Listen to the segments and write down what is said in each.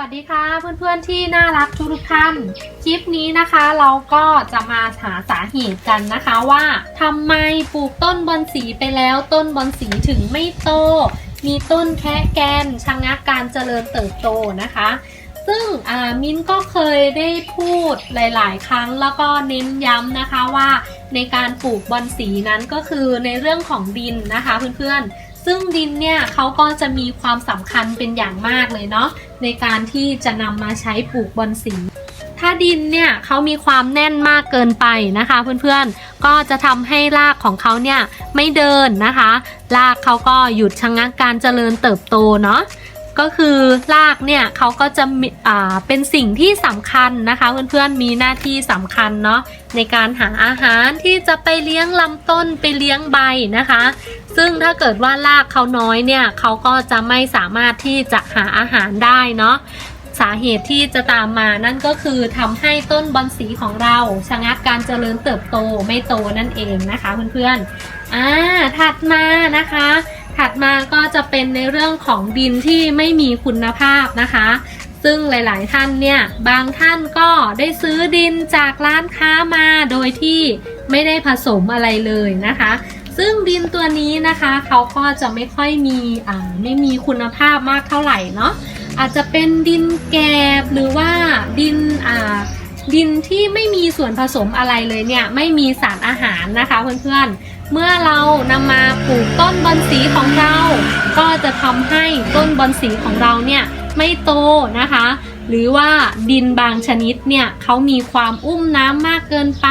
วัสดีค่ะเพื่อนๆที่น่ารักทุกท่าน คลิปนี้นะคะเราก็จะมาหาสาเหตุกันนะคะว่าทำไมปลูกต้นบอนสีไปแล้วต้นบอนสีถึงไม่โต มีต้นแค่แกนชะงักการเจริญเติบโตนะคะ ซึ่งอ่ามิ้นก็เคยได้พูดหลาย ๆ ครั้งแล้วก็เน้นย้ำนะคะว่าในการปลูกบอนสีนั้นก็คือในเรื่องของดินนะคะเพื่อนๆ ซึ่งดินเนี่ยเขาก็จะมีความสำคัญเป็นอย่างมากเลยเนาะในการที่จะนำมาใช้ปลูกบอนสีถ้าดินเนี่ยเขามีความแน่นมากเกินไปนะคะ เพื่อนๆ ก็จะทำให้รากของเขาเนี่ยไม่เดินนะคะ รากเขาก็หยุดชะงักการเจริญเติบโตเนาะก็คือรากเนี่ยเขาก็จะอ่าเป็นสิ่งที่สำคัญนะคะ เพื่อนๆมีหน้าที่สำคัญเนาะในการหาอาหารที่จะไปเลี้ยงลำต้นไปเลี้ยงใบนะคะ ซึ่งถ้าเกิดว่ารากเขาน้อยเนี่ยเขาก็จะไม่สามารถที่จะหาอาหารได้เนาะสาเหตุที่จะตามมานั่นก็คือทำให้ต้นบอนสีของเราชะงักการเจริญเติบโตไม่โตนั่นเองนะคะเพื่อนๆอ่าถัดมานะคะ ถัดมาก็จะเป็นในเรื่องของดินที่ไม่มีคุณภาพนะคะ ซึ่งหลายๆท่านเนี่ยบางท่านก็ได้ซื้อดินจากร้านค้ามาโดยที่ไม่ได้ผสมอะไรเลยนะคะ ซึ่งดินตัวนี้นะคะเขาก็จะไม่ค่อยมีอ่าไม่มีคุณภาพมากเท่าไหร่เนาะอาจจะเป็นดินแกบหรือว่าดินอ่าดินที่ไม่มีส่วนผสมอะไรเลยเนี่ยไม่มีสารอาหารนะคะเพื่อนๆ เมื่อเรานำมาปลูกต้นบอนสีของเรา ก็จะทำให้ต้นบอนสีของเราเนี่ยไม่โตนะคะ หรือว่าดินบางชนิดเนี่ยเขามีความอุ้มน้ำมากเกินไป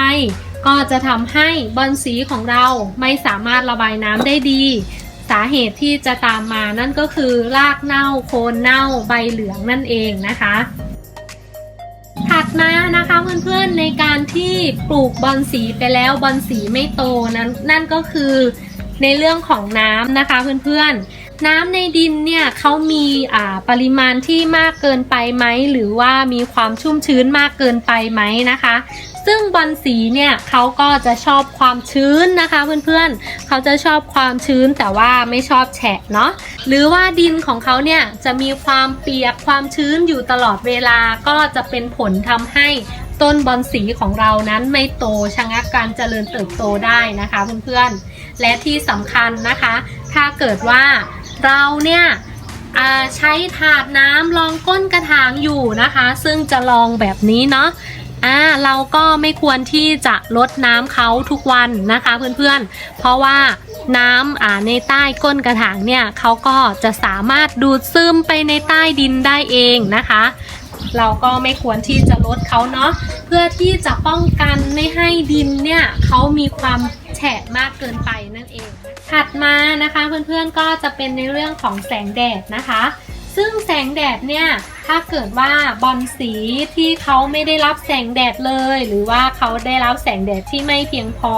ก็จะทำให้บอนสีของเราไม่สามารถระบายน้ำได้ดี สาเหตุที่จะตามมานั่นก็คือรากเน่าโคนเน่าใบเหลืองนั่นเองนะคะ ถัดมานะคะเพื่อนๆในการที่ปลูกบอนสีไปแล้วบอนสีไม่โตนั้นนั่นก็คือในเรื่องของน้ำนะคะเพื่อนๆ น้ำในดินเนี่ยเขามีปริมาณที่มากเกินไปไหม หรือว่ามีความชุ่มชื้นมากเกินไปไหมนะคะ ซึ่งบอนสีเนี่ยเขาก็จะชอบความชื้นนะคะเพื่อนๆเขาจะชอบความชื้นแต่ว่าไม่ชอบแฉะเนาะหรือว่าดินของเขาเนี่ยจะมีความเปียกความชื้นอยู่ตลอดเวลาก็จะเป็นผลทำให้ต้นบอนสีของเรานั้นไม่โตชะงักการเจริญเติบโตได้นะคะเพื่อนๆ และที่สำคัญนะคะ ถ้าเกิดว่าเราเนี่ยใช้ถาดน้ำรองก้นกระถางอยู่นะคะ ซึ่งจะลองแบบนี้เนาะ อ่าเราก็ไม่ควรที่จะลดน้ำเขาทุกวันนะคะเพื่อนๆ เพราะว่าน้ำอ่าในใต้ก้นกระถางเนี่ยเขาก็จะสามารถดูดซึมไปในใต้ดินได้เองนะคะ เราก็ไม่ควรที่จะลดเขาเนาะเพื่อที่จะป้องกันไม่ให้ดินเนี่ยเขามีความแฉะมากเกินไปนั่นเอง ถัดมานะคะเพื่อนๆก็จะเป็นในเรื่องของแสงแดดนะคะ ซึ่งแสงแดดเนี่ยถ้าเกิดว่าบอลสีที่เขาไม่ได้รับแสงแดดเลย หรือว่าเขาได้รับแสงแดดที่ไม่เพียงพอ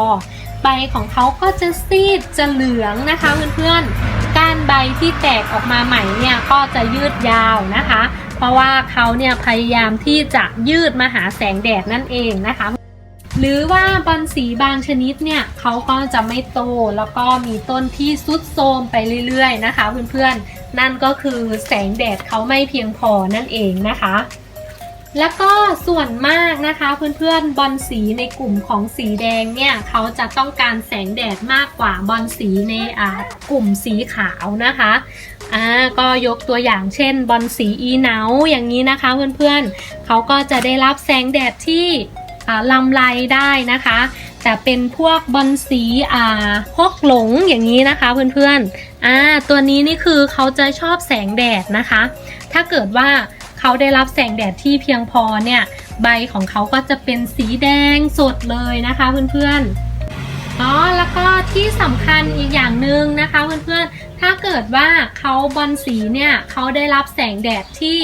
ใบของเขาก็จะซีดจะเหลืองนะคะเพื่อนๆก้านใบที่แตกออกมาใหม่เนี่ยก็จะยืดยาวนะคะ เพราะว่าเขาเนี่ยพยายามที่จะยืดมาหาแสงแดดนั่นเองนะคะ หรือว่าบอนสีบางชนิดเนี่ยเขาก็จะไม่โตแล้วก็มีต้นที่สุดโทรมไปเรื่อยๆนะคะเพื่อนๆ นั่นก็คือแสงแดดเขาไม่เพียงพอนั่นเองนะคะ แล้วก็ส่วนมากนะคะเพื่อนๆบอลสีในกลุ่มของสีแดงเนี่ยเขาจะต้องการแสงแดดมากกว่าบอลสีในอ่ากลุ่มสีขาวนะคะอ่าก็ยกตัวอย่างเช่นบอลสีอีเหนาอย่างนี้นะคะเพื่อนๆเขาก็จะได้รับแสงแดดที่ อ่าลำไรได้นะคะ แต่เป็นพวกบอลสีอ่าฮกหลงอย่างนี้นะคะเพื่อนๆอ่าตัวนี้นี่คือเขาจะชอบแสงแดดนะคะ ถ้าเกิดว่าเขาได้รับแสงแดดที่เพียงพอเนี่ยใบของเขาก็จะเป็นสีแดงสดเลยนะคะเพื่อนๆอ๋อแล้วก็ที่สำคัญอีกอย่างหนึ่งนะคะเพื่อนๆ ถ้าเกิดว่าเขาบอลสีเนี่ยเขาได้รับแสงแดดที่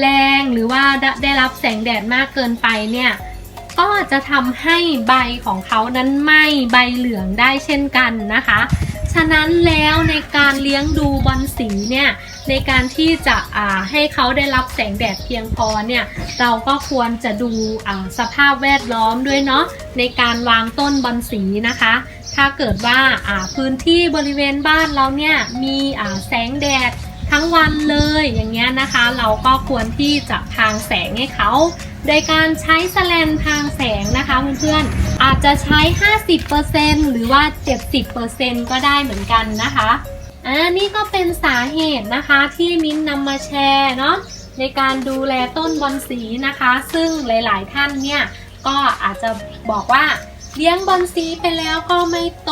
แรงหรือว่าได้รับแสงแดดมากเกินไปเนี่ย ก็จะทำให้ใบของเขานั้นไหม้ใบเหลืองได้เช่นกันนะคะ ฉะนั้นแล้วในการเลี้ยงดูบอลสีเนี่ยในการที่จะอ่าให้เขาได้รับแสงแดดเพียงพอเนี่ยเราก็ควรจะดูอ่าสภาพแวดล้อมด้วยเนาะในการวางต้นบอลสีนะคะ ถ้าเกิดว่าอ่าพื้นที่บริเวณบ้านเราเนี่ยมีอ่าแสงแดดทั้งวันเลยอย่างเงี้ยนะคะ เราก็ควรที่จะพรางแสงให้เขา โดยการใช้สแลนทางแสงนะคะเพื่อนๆอาจจะใช้ 50%หรือว่า 70%ก็ได้เหมือนกันนะคะอันนี้ก็เป็นสาเหตุนะคะที่มิ้นนำมาแชร์เนาะในการดูแลต้นบอนสีนะคะ ซึ่งหลายๆท่านเนี่ยก็อาจจะบอกว่า เลี้ยงบอนสีไปแล้วก็ไม่โต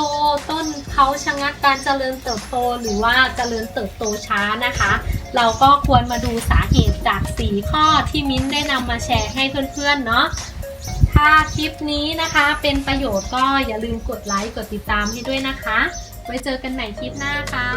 ต้นเขาชะงักการเจริญเติบโตหรือว่าเจริญเติบโตช้านะคะ เราก็ควรมาดูสาเหตุจาก4ข้อที่มิ้นได้นำมาแชร์ให้เพื่อนๆเนาะถ้าคลิปนี้นะคะเป็นประโยชน์ก็อย่าลืมกดไลค์กดติดตามให้ด้วยนะคะ ไว้เจอกันใหม่คลิปหน้าค่ะ